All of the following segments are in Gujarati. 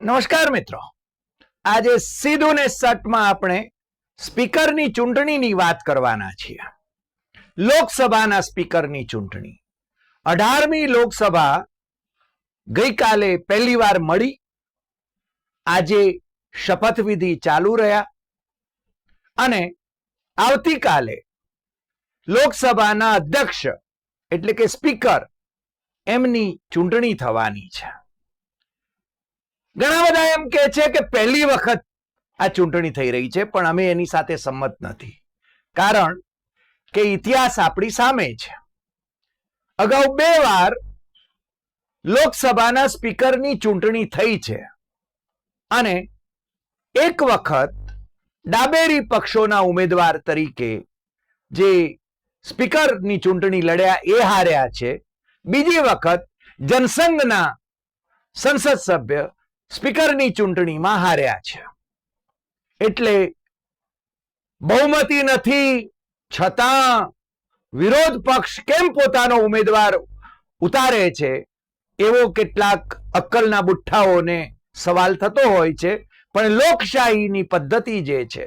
નમસ્કાર મિત્રો. આજે સીધું ને સટમાં આપણે સ્પીકરની ચૂંટણીની વાત કરવાના છીએ. લોકસભાના સ્પીકરની ચૂંટણી. અઢારમી લોકસભા ગઈકાલે પહેલી વાર મળી. આજે શપથવિધિ ચાલુ રહ્યા. અને આવતીકાલે લોકસભાના અધ્યક્ષ એટલે કે સ્પીકર એમની ચૂંટણી થવાની છે. ઘણા બધા એમ કે છે કે પહેલી વખત આ ચૂંટણી થઈ રહી છે, પણ અમે એની સાથે સંમત નથી. કારણ કે ઇતિહાસ આપણી સામે છે. અગાઉ બે વાર લોકસભાના સ્પીકરની ચૂંટણી થઈ છે અને એક વખત ડાબેરી પક્ષોના ઉમેદવાર તરીકે જે સ્પીકરની ચૂંટણી લડ્યા એ હાર્યા છે. બીજી વખત જનસંઘના સંસદ સભ્ય સ્પીકરની ચૂંટણીમાં હાર્યા છે. એટલે બહુમતી નથી, છતાં વિરોધ પક્ષ કેમ પોતાનો ઉમેદવાર ઉતારે છે, એવો કેટલાક અક્કલના બુઠ્ઠાઓને સવાલ થતો હોય છે, પણ લોકશાહીની પદ્ધતિ જે છે,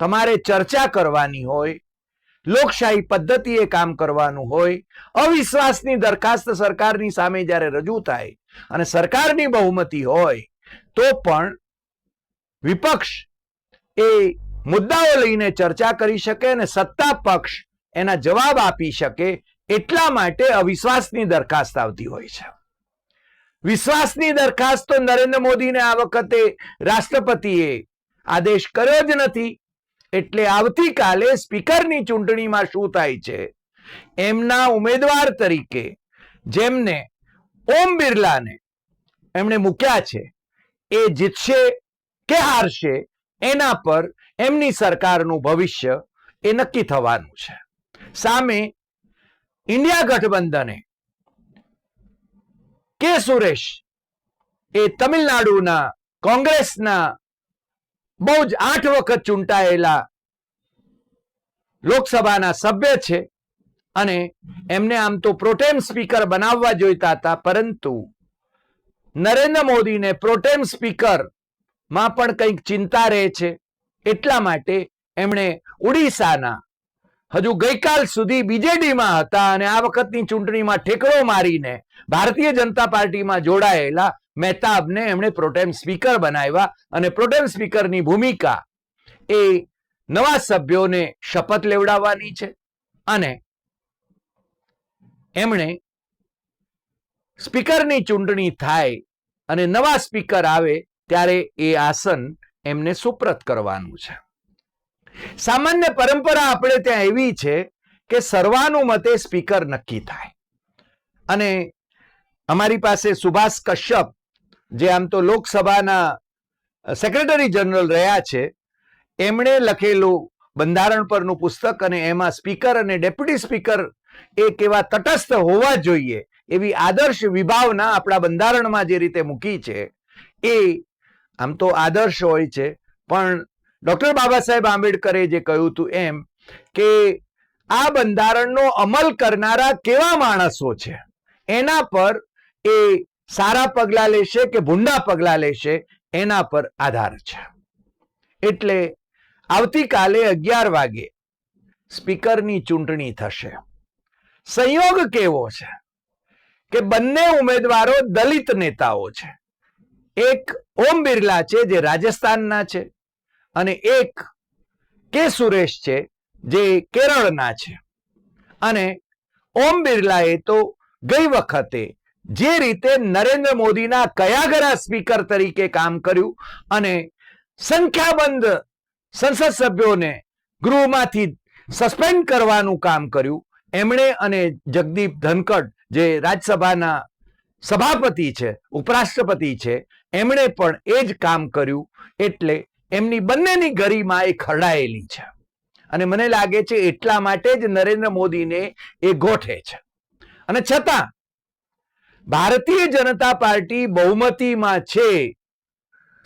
તમારે ચર્ચા કરવાની હોય લોકશાહી પદ્ધતિએ કામ કરવાનું હોય, અવિશ્વાસની દરખાસ્ત સરકારની સામે જ્યારે રજૂ થાય અને સરકારની બહુમતી હોય, તો પણ વિપક્ષ એ મુદ્દાઓ લઈને ચર્ચા કરી શકે અને સત્તા પક્ષ એના જવાબ આપી શકે એટલા માટે અવિશ્વાસની દરખાસ્ત આવતી હોય છે. વિશ્વાસની દરખાસ્ત તો નરેન્દ્ર મોદીને આ વખતે રાષ્ટ્રપતિએ આદેશ કર્યો જ નથી. એટલે આવતીકાલે સ્પીકરની ચૂંટણીમાં શું થાય છે? એમના ઉમેદવાર તરીકે જેમને ઓમ બિરલાને એમણે મૂક્યા છે, એ જીતશે કે હારશે, એના પર એમની સરકારનું ભવિષ્ય એ નક્કી થવાનું છે. સામે ઇન્ડિયા ગઠબંધને કે સુરેશ? એ તમિલનાડુના કોંગ્રેસના બહુ જ આઠ વખત ચૂંટાયેલા લોકસભાના સભ્ય છે અને એમને આમ તો પ્રોટેમ સ્પીકર બનાવવા જોઈતા હતા, પરંતુ નરેન્દ્ર મોદીને પ્રોટેમ સ્પીકરમાં પણ કંઈક ચિંતા રહે છે. એટલા માટે એમણે ઉડીસાના હજુ ગઈકાલ સુધી બીજેડીમાં હતા અને આ વખતની ચૂંટણીમાં ઠેકડો મારીને ભારતીય જનતા પાર્ટીમાં જોડાયેલા મહેતાબને એમણે પ્રોટેમ સ્પીકર બનાવ્યા અને પ્રોટેમ સ્પીકરની ભૂમિકા એ નવા સભ્યોને શપથ લેવડાવવાની છે અને એમણે સ્પીકરની ચૂંટણી થાય અને નવા સ્પીકર આવે ત્યારે એ આસન એમને સુપ્રત કરવાનું છે. સામાન્ય પરંપરા આપણે ત્યાં એવી છે કે સર્વાનુમતે સ્પીકર નક્કી થાય. અને અમારી પાસે સુભાષ કશ્યપ જે આમ તો લોકસભાના સેક્રેટરી જનરલ રહ્યા છે, એમણે લખેલું બંધારણ પરનું પુસ્તક અને એમાં સ્પીકર અને ડેપ્યુટી સ્પીકર એ કેવા તટસ્થ હોવા જોઈએ એવી આદર્શ વિભાવના આપણા બંધારણમાં જે રીતે મૂકી છે, એ આમ તો આદર્શ હોય છે. પણ ડોક્ટર બાબા સાહેબ આંબેડકરે જે કહ્યું હતું એમ કે આ બંધારણનો અમલ કરનારા કેવા માણસો છે? એના પર એ સારા પગલા લેશે કે ભૂંડા પગલા લેશે, એના પર આધાર છે. એટલે આવતીકાલે અગિયાર વાગે સ્પીકરની ચૂંટણી થશે. સંયોગ કેવો છે? કે બંને ઉમેદવારો દલિત નેતાઓ છે. એક ઓમ બિરલા છે જે રાજસ્થાનના છે અને એક કે સુરેશ છે જે કેરળના છે. અને ઓમ બિરલાએ તો ગઈ વખતે જે રીતે નરેન્દ્ર મોદીના કયાગરા સ્પીકર તરીકે કામ કર્યું અને સંખ્યાબંધ સંસદ સભ્યોને ગૃહમાંથી સસ્પેન્ડ કરવાનું કામ કર્યું, એમણે અને જગદીપ ધનકડ જે રાજ્યસભાના સભાપતિ છે, ઉપરાષ્ટ્રપતિ છે, એમણે પણ એ જ કામ કર્યું, એટલે એમની બંનેની ગરિમા એ ખરડાયેલી છે. અને મને લાગે છે એટલા માટે જ નરેન્દ્ર મોદીને એ ગોઠે છે. અને છતાં ભારતીય જનતા પાર્ટી બહુમતીમાં છે.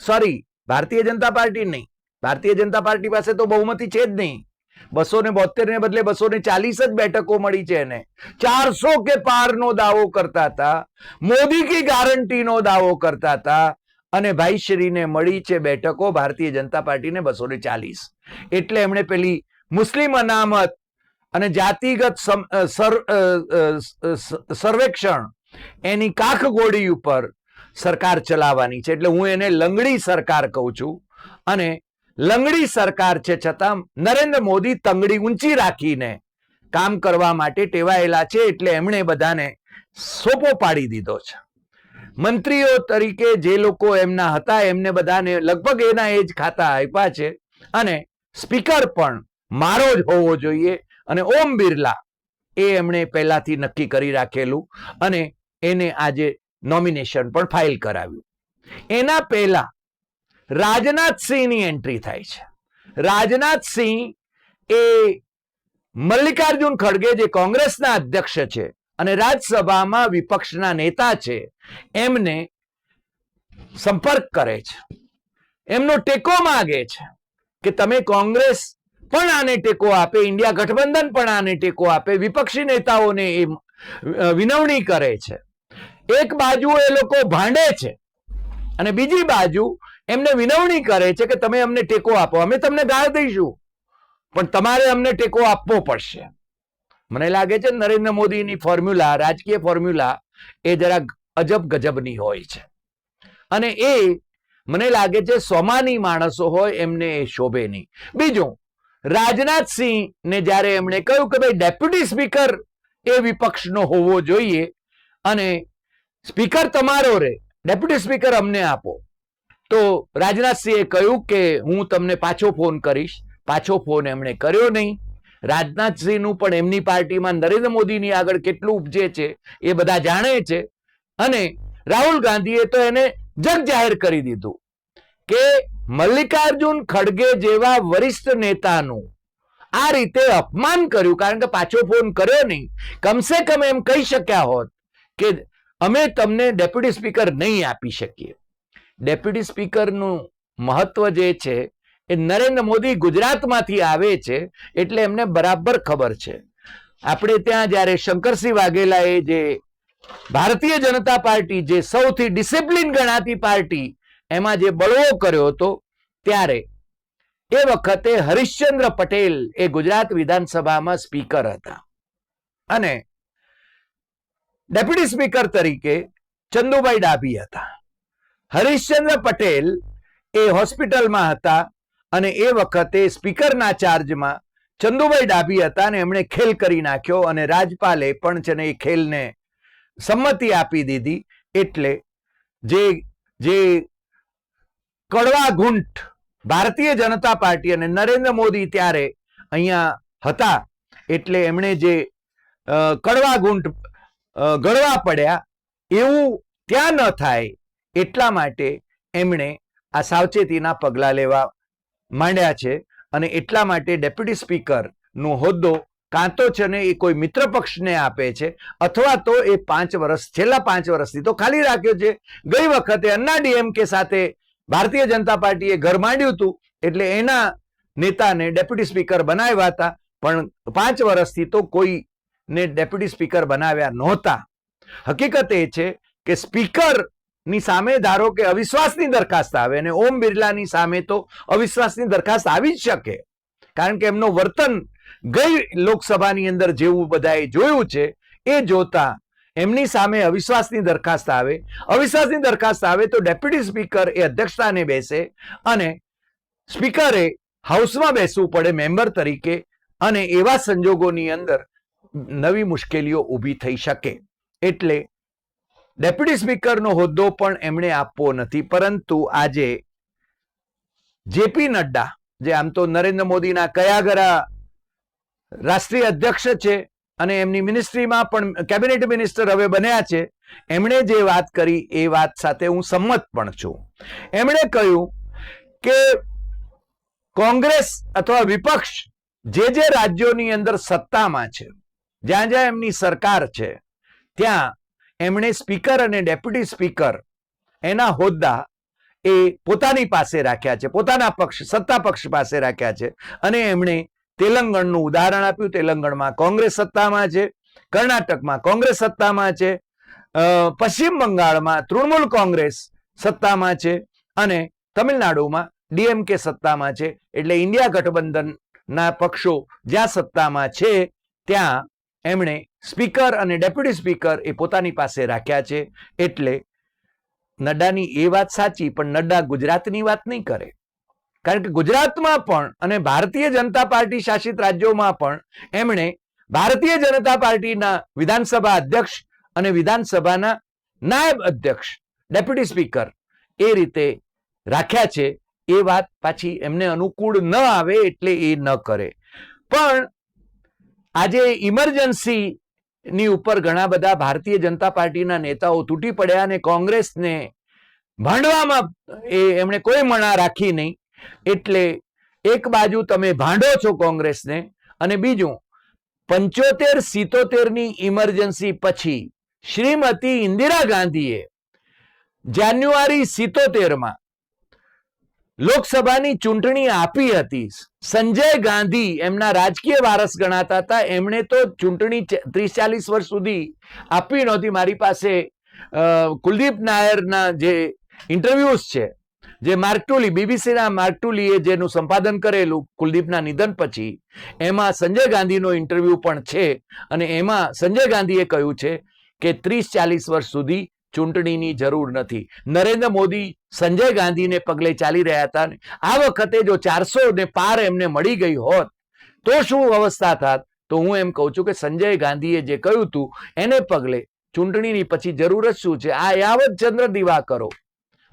સોરી ભારતીય જનતા પાર્ટી નહીં. ભારતીય જનતા પાર્ટી પાસે તો બહુમતી છે જ નહીં. બસો ને બોતેર ને બદલે બસો ને ચાલીસ જ બેઠકો મળી છે એને. ચારસો કે પાર નો દાવો કરતા હતા. મોદી કી ગારંટી નો દાવો કરતા હતા. અને ભાઈશ્રીને મળી છે બેઠકો ભારતીય જનતા પાર્ટીને બસો ને ચાલીસ. એટલે એમણે પેલી મુસ્લિમ અનામત અને જાતિગત સર્વેક્ષણ એની કાખ ગોળી ઉપર સરકાર ચલાવવાની છે. એટલે હું એને લંગડી સરકાર કહું છું. અને લંગડી સરકાર છે છતાં નરેન્દ્ર મોદી તંગડી ઊંચી રાખીને કામ કરવા માટે ટેવાયેલા છે એટલે એમણે બધાને સોપો પાડી દીધો છે. મંત્રીઓ તરીકે જે લોકો એમના હતા એમને બધાને લગભગ એના એ જ ખાતા આપ્યા છે. અને સ્પીકર પણ મારો જ હોવો જોઈએ અને ઓમ બિરલા એ એમણે પહેલાથી નક્કી કરી રાખેલું. અને એને આજે નોમિનેશન પણ ફાઇલ કરાવ્યું. એના પહેલા રાજનાથસિંહની એન્ટ્રી થાય છે. રાજનાથસિંહ એ મલ્લિકાર્જુન ખડગે જે કોંગ્રેસના અધ્યક્ષ છે અને રાજ્યસભામાં વિપક્ષના નેતા છે, એમને સંપર્ક કરે છે. એમનો ટેકો માગે છે કે તમે કોંગ્રેસ પણ આને ટેકો આપે, ઇન્ડિયા ગઠબંધન પણ આને ટેકો આપે, વિપક્ષી નેતાઓને એ વિનવણી કરે છે. એક બાજુ એ લોકો ભાંડે છે અને બીજી બાજુ એમને વિનવણી કરે છે કે તમે અમને ટેકો આપો, અમે તમને ગાળ દઈશું. પણ તમારે અમને ટેકો આપવો પડશે. મને લાગે છે નરેન્દ્ર મોદીની ફોર્મ્યુલા, રાજકીય ફોર્મ્યુલા એ જરા અજબ ગજબની હોય છે. અને એ મને લાગે છે સોમાની માણસો હોય એમને એ શોભે નહીં. બીજું રાજનાથસિંહ ને જ્યારે એમણે કહ્યું કે ભાઈ ડેપ્યુટી સ્પીકર એ વિપક્ષનો હોવો જોઈએ અને સ્પીકર તમારો રે. ડેપ્યુટી સ્પીકર અમને આપો. તો રાજનાથસિંહે કહ્યું કે હું તમને પાછો ફોન કરીશ. પાછો ફોન એમણે કર્યો નહીં. રાજનાથસિંહનું પણ એમની પાર્ટીમાં નરેન્દ્ર મોદીની આગળ કેટલું ઉપજે છે એ બધા જાણે છે. અને રાહુલ ગાંધીએ તો એને જગ જાહેર કરી દીધું કે મલ્લિકાર્જુન ખડગે જેવા વરિષ્ઠ નેતાનું આ રીતે અપમાન કર્યું. કારણ કે પાછો ફોન કર્યો નહીં. કમસે કમ એમ કહી શક્યા હોત કે અમે તમને ડેપ્યુટી સ્પીકર નહીં આપી શકીએ. ડેપ્યુટી સ્પીકરનું મહત્વ જે છે એ નરેન્દ્ર મોદી ગુજરાતમાંથી આવે છે એટલે એમને બરાબર ખબર છે. આપણે ત્યાં જ્યારે શંકરસિંહ વાઘેલાએ જે ભારતીય જનતા પાર્ટી જે સૌથી ડિસિપ્લિન ગણાતી પાર્ટી એમાં જે બળવો કર્યો હતો ત્યારે એ વખતે હરિશ્ચંદ્ર પટેલ એ ગુજરાત વિધાનસભામાં સ્પીકર હતા. અને ડેપ્યુટી સ્પીકર તરીકે ચંદુભાઈ ડાભી હતા. હરીશચંદ્ર પટેલ એ હોસ્પિટલમાં હતા અને એ વખતે સ્પીકરના ચાર્જમાં ચંદુભાઈ ડાભી હતા અને એમણે ખેલ કરી નાખ્યો અને રાજપાલે પણ છે ને એ ખેલને સંમતિ આપી દીધી એટલે જે જે કડવા ઘૂંટ ભારતીય જનતા પાર્ટી અને નરેન્દ્ર મોદી ત્યારે અહીંયા હતા એટલે એમણે જે કડવા અ, ગળવા પડ્યા એવું ત્યાં ન થાય એટલા માટે એમણે આ સાવચેતીના પગલાં લેવા માંડ્યા છે અને એટલા માટે ડેપ્યુટી સ્પીકરનો હોદ્દો કાં તો છે ને એ કોઈ મિત્ર પક્ષને આપે છે અથવા તો એ પાંચ વર્ષ છેલ્લા પાંચ વર્ષથી તો ખાલી રાખ્યો છે. ગઈ વખતે અન્ના ડીએમકે સાથે ભારતીય જનતા પાર્ટીએ ઘર માંડ્યું હતું એટલે એના નેતાને ડેપ્યુટી સ્પીકર બનાવ્યા હતા. પણ પાંચ વર્ષથી તો કોઈને ડેપ્યુટી સ્પીકર બનાવ્યા નહોતા. હકીકત એ છે કે સ્પીકરની સામે ધારો કે અવિશ્વાસની દરખાસ્ત આવે અને ઓમ બિરલાની સામે તો અવિશ્વાસની દરખાસ્ત આવી જ શકે. કારણ કે એમનું વર્તન ગઈ લોકસભાની અંદર જેવું બધાએ જોયું છે, એ જોતા એમની સામે અવિશ્વાસની દરખાસ્ત આવે. અવિશ્વાસની દરખાસ્ત આવે તો ડેપ્યુટી સ્પીકર એ અધ્યક્ષતાને બેસે અને સ્પીકરે હાઉસમાં બેસવું પડે મેમ્બર તરીકે અને એવા સંજોગોની અંદર નવી મુશ્કેલીઓ ઊભી થઈ શકે. એટલે ડેપ્યુટી સ્પીકરનો હોદ્દો પણ એમણે આપવો નથી. પરંતુ આજે જેપી નડ્ડા, જે આમ તો નરેન્દ્ર મોદીના કયાગરા રાષ્ટ્રીય અધ્યક્ષ છે અને એમની મિનિસ્ટ્રીમાં પણ કેબિનેટ મિનિસ્ટર હવે બન્યા છે, એમણે જે વાત કરી એ વાત સાથે હું સંમત પણ છું. એમણે કહ્યું કે કોંગ્રેસ અથવા વિપક્ષ જે જે રાજ્યોની અંદર સત્તામાં છે જ્યાં જ્યાં એમની સરકાર છે, ત્યાં એમણે સ્પીકર અને ડેપ્યુટી સ્પીકર એના હોદ્દા એ પોતાની પાસે રાખ્યા છે, પોતાના પક્ષ, સત્તા પક્ષ પાસે રાખ્યા છે અને એમણે તેલંગણનું ઉદાહરણ આપ્યું. તેલંગણમાં કોંગ્રેસ સત્તામાં છે, કર્ણાટકમાં કોંગ્રેસ સત્તામાં છે પશ્ચિમ બંગાળમાં તૃણમૂલ કોંગ્રેસ સત્તામાં છે અને તમિલનાડુમાં ડીએમકે સત્તામાં છે. એટલે ઇન્ડિયા ગઠબંધનના પક્ષો જ્યાં સત્તામાં છે, ત્યાં એમણે સ્પીકર અને ડેપ્યુટી સ્પીકર એ પોતાની પાસે રાખ્યા છે એટલે નડ્ડાની એ વાત સાચી, પણ નડ્ડા ગુજરાતની વાત નહીં કરે. કારણ કે ગુજરાતમાં પણ અને ભારતીય જનતા પાર્ટી શાસિત રાજ્યોમાં પણ એમણે ભારતીય જનતા પાર્ટીના વિધાનસભા અધ્યક્ષ અને વિધાનસભાના નાયબ અધ્યક્ષ, ડેપ્યુટી સ્પીકર એ રીતે રાખ્યા છે. એ વાત પાછી એમને અનુકૂળ ન આવે એટલે એ ન કરે. પણ આજે ઇમરજન્સી ની ઉપર ઘણા બધા ભારતીય જનતા પાર્ટીના નેતાઓ તૂટી પડ્યા અને કોંગ્રેસને ભાંડવામાં એ એમણે કોઈ મણા રાખી નહીં. એટલે એક બાજુ તમે ભાંડો છો કોંગ્રેસને અને બીજું, પંચોતેર સિત્તોતેરની ઇમરજન્સી પછી શ્રીમતી ઇન્દિરા ગાંધીએ જાન્યુઆરી સિત્તોતેરમાં લોકસભાની ચૂંટણી આપી હતી. સંજય ગાંધી એમના રાજકીય વારસ ગણાતા હતા. એમણે તો ચૂંટણી ત્રીસ ચાલીસ વર્ષ સુધી આપી નહોતી. મારી પાસે કુલદીપ નાયરના જે ઇન્ટરવ્યુઝ છે, જે માર્કટુલી બીબીસીના માર્કટુલીએ જેનું સંપાદન કરેલું કુલદીપના નિધન પછી, એમાં સંજય ગાંધીનો ઇન્ટરવ્યુ પણ છે. અને એમાં સંજય ગાંધીએ કહ્યું છે કે ત્રીસ ચાલીસ વર્ષ સુધી ચૂંટણીની જરૂર નથી. નરેન્દ્ર મોદી, સંજય ગાંધીને પગલે ચાલી રહ્યા હતા આ વખતે જો ચારસો ને પાર એમને મળી ગઈ હોત, તો શું અવસ્થા થાત? તો હું એમ કહું છું કે સંજય ગાંધીએ જે કહ્યું હતું, એને પગલે ચૂંટણીની પછી જરૂર જ શું છે? આ યાવત ચંદ્ર દીવા કરો.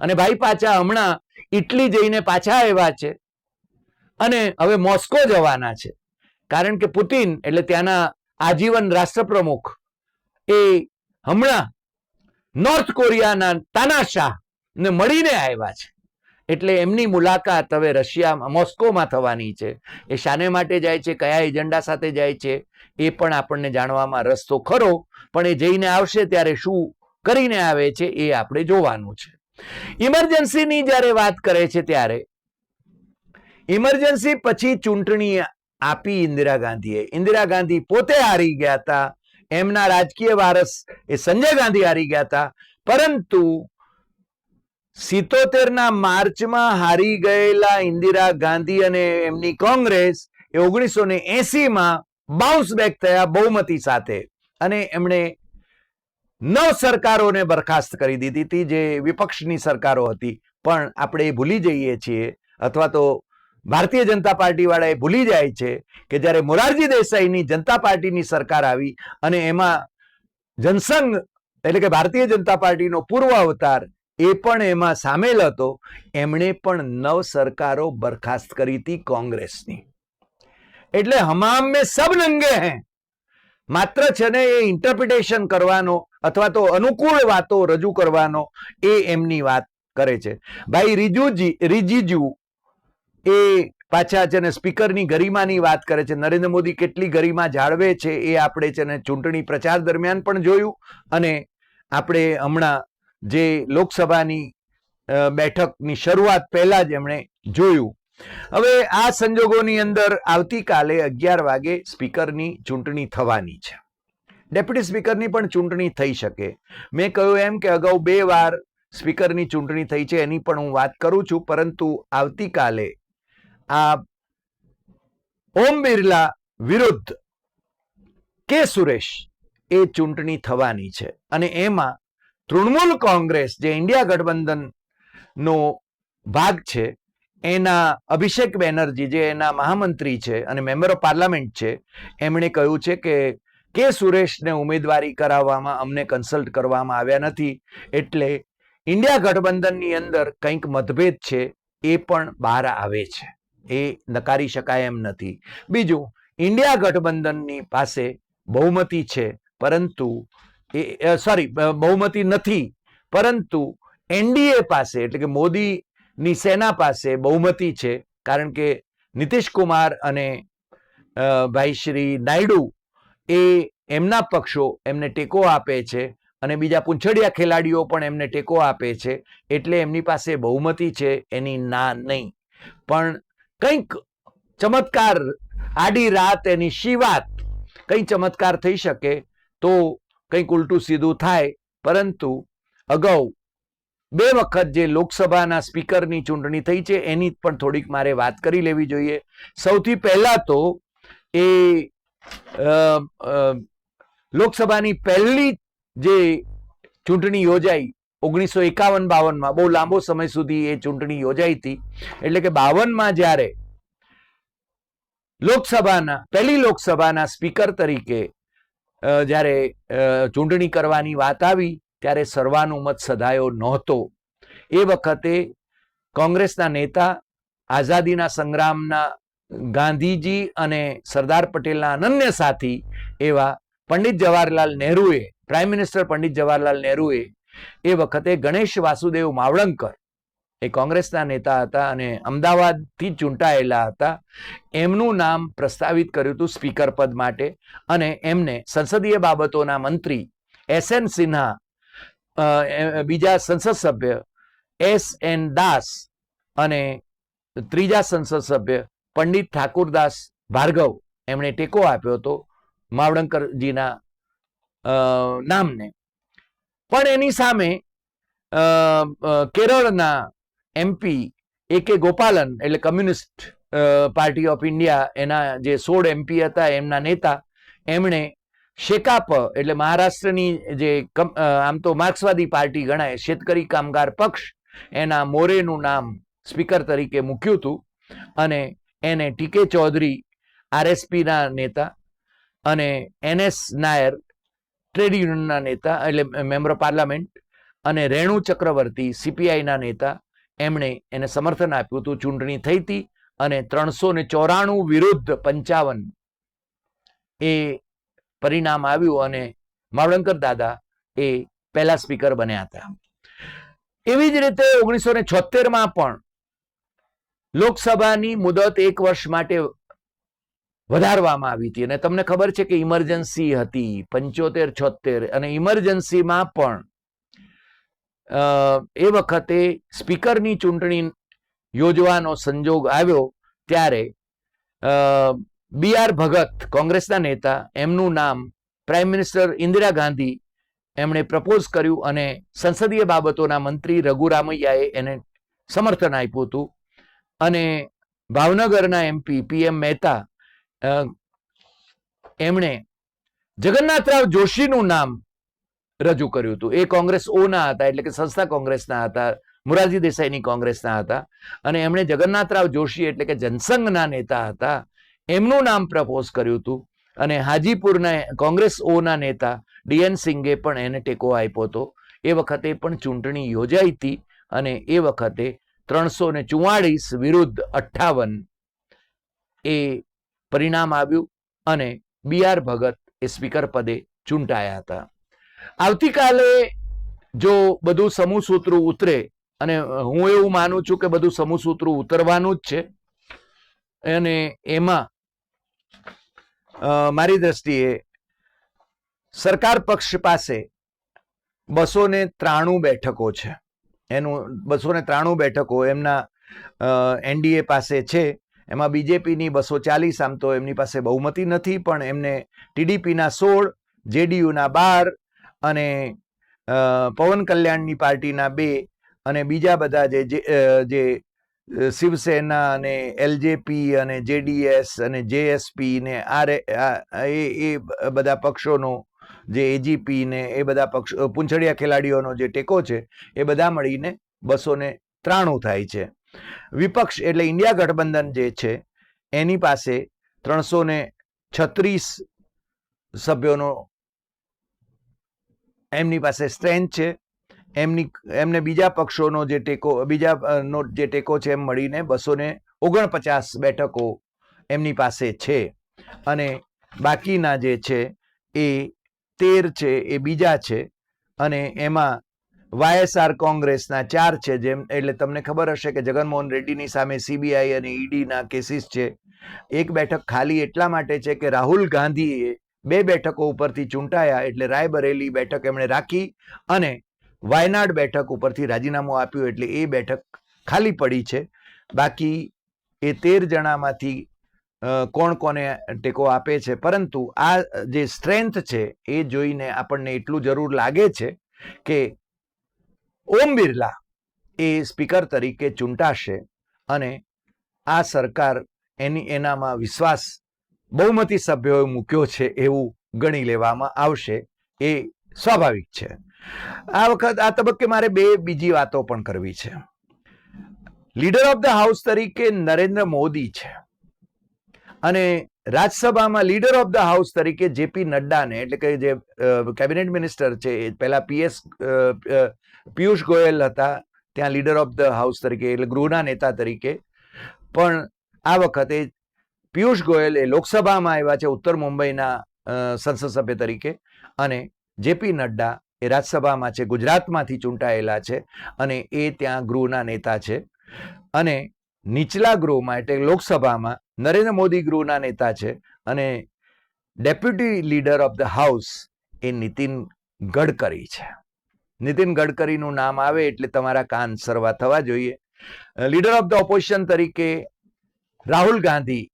અને ભાઈ પાછા હમણાં ઇટલી જઈને પાછા આવ્યા છે. અને હવે મોસ્કો જવાના છે. કારણ કે પુતિન, એટલે ત્યાંના આજીવન રાષ્ટ્રપ્રમુખ, એ હમણાં નોર્થ કોરિયાના તાનાશાહ ને મળીને આવ્યા છે. એટલે એમની મુલાકાત હવે રશિયામાં મોસ્કોમાં થવાની છે. એ શાને માટે જાય છે, કયા એજન્ડા સાથે જાય છે, એ પણ આપણને જાણવામાં રસ તો ખરો, પણ એ જઈને આવશે ત્યારે શું કરીને આવે છે એ આપણે જોવાનું છે. ઇમરજન્સીની જ્યારે વાત કરે છે ત્યારે, ઇમરજન્સી પછી ચૂંટણી આપી ઇન્દિરા ગાંધીએ. ઇન્દિરા ગાંધી પોતે હારી ગયા હતા એમના રાજકીય વારસ એ સંજય ગાંધી હારી ગયા હતા. પરંતુ સિત્તોતેરના માર્ચમાં હારી ગયેલા ઇન્દિરા ગાંધી અને એમની કોંગ્રેસ એ ઓગણીસો ને એસીમાં બાઉન્સ બેક થયા બહુમતી સાથે. અને એમણે નવ સરકારોને બરખાસ્ત કરી દીધી હતી, જે વિપક્ષની સરકારો હતી. પણ આપણે ભૂલી જઈએ છીએ, અથવા તો ભારતીય જનતા પાર્ટી વાળા એ ભૂલી જાય છે કે જ્યારે મોરારજી દેસાઈની જનતા પાર્ટીની સરકાર આવી અને એમાં જનસંઘ એટલે કે ભારતીય જનતા પાર્ટીનો પૂર્વ અવતાર એ પણ એમાં સામેલ હતો, એમણે પણ નવ સરકારો બરખાસ્ત કરી હતી કોંગ્રેસની. એટલે હમામ મેં સબ નંગે હે. માત્ર છે ને એ ઇન્ટરપ્રિટેશન કરવાનો અથવા તો અનુકૂળ વાતો રજૂ કરવાનો એ એમની વાત કરે છે. ભાઈ રીજુજી, રીજીજુ એ પાછા છે ને સ્પીકરની ગરિમાની વાત કરે છે. નરેન્દ્ર મોદી કેટલી ગરિમા જાળવે છે એ આપણે છે ને ચૂંટણી પ્રચાર દરમિયાન પણ જોયું અને આપણે હમણાં જે લોકસભાની બેઠકની શરૂઆત પહેલા જ એમણે જોયું. હવે આ સંજોગોની અંદર આવતીકાલે અગિયાર વાગે સ્પીકરની ચૂંટણી થવાની છે. ડેપ્યુટી સ્પીકરની પણ ચૂંટણી થઈ શકે. મેં કહ્યું એમ કે અગાઉ બે વાર સ્પીકરની ચૂંટણી થઈ છે એની પણ હું વાત કરું છું, પરંતુ આવતીકાલે આ ઓમ બિરલા વિરુદ્ધ કે સુરેશ? એ ચૂંટણી થવાની છે. અને એમાં તૃણમૂલ કોંગ્રેસ જે ઇન્ડિયા ગઠબંધનનો ભાગ છે, એના અભિષેક બેનર્જી જે એના મહામંત્રી છે અને મેમ્બર ઓફ પાર્લામેન્ટ છે, એમણે કહ્યું છે કે કે સુરેશને ઉમેદવારી કરાવવામાં અમને કન્સલ્ટ કરવામાં આવ્યા નથી, એટલે ઇન્ડિયા ગઠબંધનની અંદર કંઈક મતભેદ છે, એ પણ બહાર આવે છે. એ નકારી શકાય એમ નથી. બીજું, ઇન્ડિયા ગઠબંધનની પાસે બહુમતી છે, પરંતુ એ સોરી બહુમતી નથી, પરંતુ એનડીએ પાસે, એટલે કે મોદીની સેના પાસે બહુમતી છે, કારણ કે નીતિશ કુમાર અને ભાઈ શ્રી નાયડુ એ એમના પક્ષો એમને ટેકો આપે છે અને બીજા પૂંછડિયા ખેલાડીઓ પણ એમને ટેકો આપે છે, એટલે એમની પાસે બહુમતી છે, એની ના નહીં. પણ કંઈક ચમત્કાર આડી રાત એની શિવાત કંઈ ચમત્કાર થઈ શકે તો કંઈક ઉલટું સીધું થાય, પરંતુ અગાઉ બે વખત જે લોકસભાના સ્પીકરની ચૂંટણી થઈ છે, એની પણ થોડીક મારે વાત કરી લેવી જોઈએ. સૌથી પહેલા તો એ લોકસભાની પહેલી જે ચૂંટણી યોજાઈ ઓગણીસો એકાવન બાવનમાં બહુ લાંબો સમય સુધી એ ચૂંટણી યોજાઈ હતી. એટલે કે બાવનમાં જ્યારે લોકસભાના, પહેલી લોકસભાના સ્પીકર તરીકે જ્યારે ચૂંટણી કરવાની વાત આવી, ત્યારે સર્વાનુમત સધાયો નહોતો. એ વખતે કોંગ્રેસના નેતા આઝાદીના સંગ્રામના ગાંધીજી અને સરદાર પટેલના અનન્ય સાથી એવા પંડિત જવાહરલાલ નહેરુએ, પ્રાઇમ મિનિસ્ટર પંડિત જવાહરલાલ નહેરુએ એ વખતે ગણેશ વાસુદેવ માવળંકર એ કોંગ્રેસના નેતા હતા અને અમદાવાદથી ચૂંટાયેલા હતા. એમનું નામ પ્રસ્તાવિત કર્યું હતું સ્પીકર પદ માટે અને એમને સંસદીય બાબતોના મંત્રી એસ એન સિન્હા બીજા સંસદ સભ્ય એસ એન દાસ અને ત્રીજા સંસદ સભ્ય પંડિત ઠાકુરદાસ ભાર્ગવ એમણે ટેકો આપ્યો હતો માવડંકરજીના નામને. પણ એની સામે કેરળના એમપી એ કે ગોપાલન, એટલે કમ્યુનિસ્ટ પાર્ટી ઓફ ઇન્ડિયા એના જે સોળ એમપી હતા, એમના નેતા, એમણે શેકાપ, એટલે મહારાષ્ટ્રની જે આમ તો માર્ક્સવાદી પાર્ટી ગણાય, શેતકરી કામગાર પક્ષ, એના મોરેનું નામ સ્પીકર તરીકે મૂક્યું હતું, અને એને ટીકે ચૌધરી આરએસપીના નેતા, અને એનએસ નાયર ટ્રેડ યુનિયનના નેતા એટલે મેમ્બર પાર્લામેન્ટ અને રેણુ ચક્રવર્તી સીપીઆઈના નેતા એમણે એને સમર્થન આપ્યું હતું. ચૂંટણી થઈ હતી અને ત્રણસો ને ચોરાણું વિરુદ્ધ પંચાવન એ પરિણામ આવ્યું અને માવળંકર દાદા એ પહેલા સ્પીકર બન્યા હતા. એવી જ રીતે ઓગણીસો ને છોતેરમાં પણ લોકસભાની મુદત એક વર્ષ માટે વધારવામાં આવી હતી. અને તમને ખબર છે કે ઇમરજન્સી હતી, પંચોતેર છોતેર અને ઇમરજન્સીમાં પણ એ વખતે સ્પીકરની ચૂંટણી યોજવાનો સંજોગ આવ્યો ત્યારે બી આર ભગત કોંગ્રેસના નેતા, એમનું નામ પ્રાઇમ મિનિસ્ટર ઇન્દિરા ગાંધી એમણે પ્રપોઝ કર્યું અને સંસદીય બાબતોના મંત્રી રઘુરામૈયાએ એને સમર્થન આપ્યું હતું. અને ભાવનગરના એમપી પીએમ મહેતા એમણે જગન્નાથરાવ જોશીનું નામ રજૂ કર્યું હતું. એ કોંગ્રેસ ઓના હતા, એટલે કે સંસ્થા કોંગ્રેસના હતા, મોરારજી દેસાઈની કોંગ્રેસના હતા. અને એમણે જગન્નાથરાવ જોશી એટલે કે જનસંઘના નેતા હતા, એમનું નામ પ્રપોઝ કર્યું હતું. અને હાજીપુરના કોંગ્રેસ ઓના નેતા ડીએન સિંઘે પણ એને ટેકો આપ્યો હતો. એ વખતે પણ ચૂંટણી યોજાઈ હતી અને એ વખતે ત્રણસો ને ચુવાળીસ વિરુદ્ધ અઠ્ઠાવન એ પરિણામ આવ્યું અને બી આર ભગત એ સ્પીકર પદે ચૂંટાયા હતા. આવતીકાલે જો બધું સમૂહ સૂત્રું ઉતરે, અને હું એવું માનું છું કે બધું સમૂહ સૂત્રું ઉતરવાનું જ છે, અને એમાં મારી દ્રષ્ટિએ સરકાર પક્ષ પાસે બસો ને ત્રાણું બેઠકો છે. એનું બસો ને ત્રાણું બેઠકો એમના એનડીએ પાસે છે. એમાં બીજેપીની બસો ચાલીસ આમ તો એમની પાસે બહુમતી નથી, પણ એમને ટીડીપીના સોળ, જેડીયુના બાર અને પવન કલ્યાણની પાર્ટીના બે અને બીજા બધા જે જે શિવસેના અને એલજેપી અને જેડીએસ અને જેએસપી ને આર એ એ બધા પક્ષોનો જે એજીપી ને એ બધા પક્ષ પૂંછડિયા ખેલાડીઓનો જે ટેકો છે, એ બધા મળીને બસો ને ત્રાણું થાય છે. વિપક્ષ એટલે ઇન્ડિયા ગઠબંધન જે છે, એની પાસે ત્રણસો ને છત્રીસ સભ્યોનો એમની પાસે સ્ટ્રેન્થ છે. એમની, એમને બીજા પક્ષોનો જે ટેકો, બીજા નો જે ટેકો છે એમ મળીને બસો ને ઓગણપચાસ બેઠકો એમની પાસે છે. અને બાકીના જે છે એ તેર છે, એ બીજા છે. અને એમાં વાયએસઆર કોંગ્રેસના ચાર છે જેમ, એટલે તમને ખબર હશે કે જગનમોહન રેડ્ડીની સામે સીબીઆઈ અને ઈડીના કેસીસ છે. એક બેઠક ખાલી એટલા માટે છે કે રાહુલ ગાંધીએ બે બેઠકો ઉપરથી ચૂંટાયા, એટલે રાયબરેલી બેઠક એમણે રાખી અને વાયનાડ બેઠક ઉપરથી રાજીનામું આપ્યું, એટલે એ બેઠક ખાલી પડી છે. બાકી એ તેર જણામાંથી કોણ કોને ટેકો આપે છે, પરંતુ આ જે સ્ટ્રેન્થ છે એ જોઈને આપણને એટલું જરૂર લાગે છે કે ઓમ બિરલા એ સ્પીકર તરીકે ચૂંટાશે અને આ સરકાર એની એનામાં વિશ્વાસ બહુમતી સભ્યોએ મૂક્યો છે એવું ગણી લેવામાં આવશે એ સ્વાભાવિક છે. આ વખત આ તબક્કે મારે બે બીજી વાતો પણ કરવી છે. લીડર ઓફ ધ હાઉસ તરીકે નરેન્દ્ર મોદી છે અને રાજ્યસભામાં લીડર ઓફ ધ હાઉસ તરીકે જેપી નડ્ડાને એટલે કે જે કેબિનેટ મિનિસ્ટર છે પહેલા પીએસ પિયુષ ગોયલ હતા, ત્યાં લીડર ઓફ ધ હાઉસ તરીકે એટલે ગૃહના નેતા તરીકે. પણ આ વખતે પિયુષ ગોયલ એ લોકસભામાં આવ્યા છે ઉત્તર મુંબઈના સંસદ સભ્ય તરીકે અને જેપી નડ્ડા એ રાજ્યસભામાં છે, ગુજરાતમાંથી ચૂંટાયેલા છે અને એ ત્યાં ગૃહના નેતા છે. અને નીચલા ગૃહમાં એટલે લોકસભામાં નરેન્દ્ર મોદી ગૃહના નેતા છે અને deputy leader of the house એ નીતિન ગડકરી છે. નીતિન ગડકરીનું નામ આવે એટલે તમારા કાન સરવા થવા જોઈએ. લીડર ઓફ ધ ઓપોઝિશન તરીકે રાહુલ ગાંધી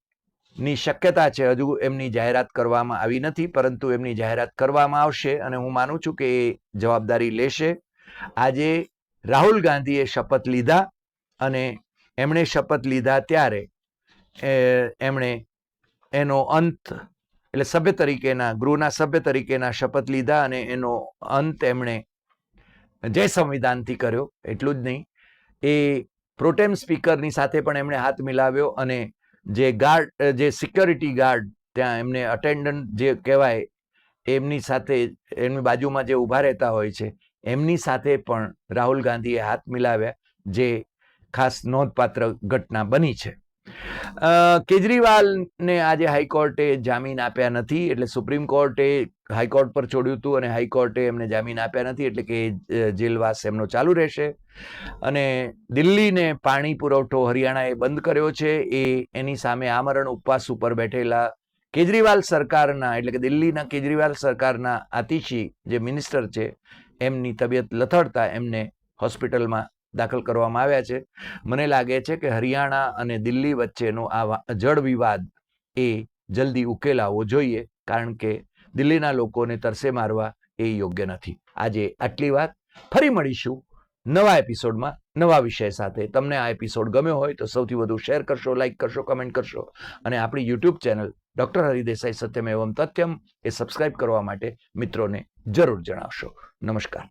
ની શક્યતા છે. હજુ એમની જાહેરાત કરવામાં આવી નથી, પરંતુ એમની જાહેરાત કરવામાં આવશે અને હું માનું છું કે એ જવાબદારી લેશે. આજે રાહુલ ગાંધીએ શપથ લીધા અને એમણે શપથ લીધા ત્યારે એમણે એનો અંત, એટલે સભ્ય તરીકેના, ગૃહના સભ્ય તરીકેના શપથ લીધા અને એનો અંત એમણે જય સંવિધાનથી કર્યો, એટલું જ નહીં. એ પ્રોટેમ સ્પીકરની સાથે પણ એમણે હાથ મિલાવ્યો અને જે ગાર્ડ જે સિક્યોરિટી ગાર્ડ ત્યાં એમને અટેન્ડન્ટ જે કહેવાય, એમની સાથે, એમની બાજુમાં જે ઊભા રહેતા હોય છે, એમની સાથે પણ રાહુલ ગાંધીએ હાથ મિલાવ્યા, જે ખાસ નોંધપાત્ર ઘટના બની છે. કેજરીવાલને આજે હાઈકોર્ટે જામીન આપ્યા નથી, એટલે સુપ્રીમ કોર્ટે હાઈકોર્ટ પર છોડ્યું હતું અને હાઈકોર્ટે એમને જામીન આપ્યા નથી, એટલે કે જેલવાસ એમનો ચાલુ રહેશે. અને દિલ્હીને પાણી પુરવઠો હરિયાણાએ બંધ કર્યો છે, એ એની સામે આમરણ ઉપવાસ ઉપર બેઠેલા કેજરીવાલ સરકારના, એટલે કે દિલ્હીના કેજરીવાલ સરકારના આતિશી જે મિનિસ્ટર છે, એમની તબિયત લથડતા એમને હોસ્પિટલમાં દાખલ કરવામાં આવ્યા છે. મને લાગે છે કે હરિયાણા અને દિલ્હી વચ્ચેનો આ જળ વિવાદ એ જલ્દી ઉકેલાવો જોઈએ, કારણ કે દિલ્હીના લોકોને તરસે મારવા એ યોગ્ય નથી. આજે આટલી વાત. ફરી મળીશું નવા એપિસોડમાં નવા વિષય સાથે. તમને આ એપિસોડ ગમ્યો હોય તો સૌથી વધુ શેર કરશો લાઇક કરશો, કમેન્ટ કરશો. અને આપણી યુટ્યુબ ચેનલ ડૉક્ટર હરિદેસાઈ સત્યમ એવમ તથ્યમ એ સબસ્ક્રાઇબ કરવા માટે મિત્રોને જરૂર જણાવશો. નમસ્કાર.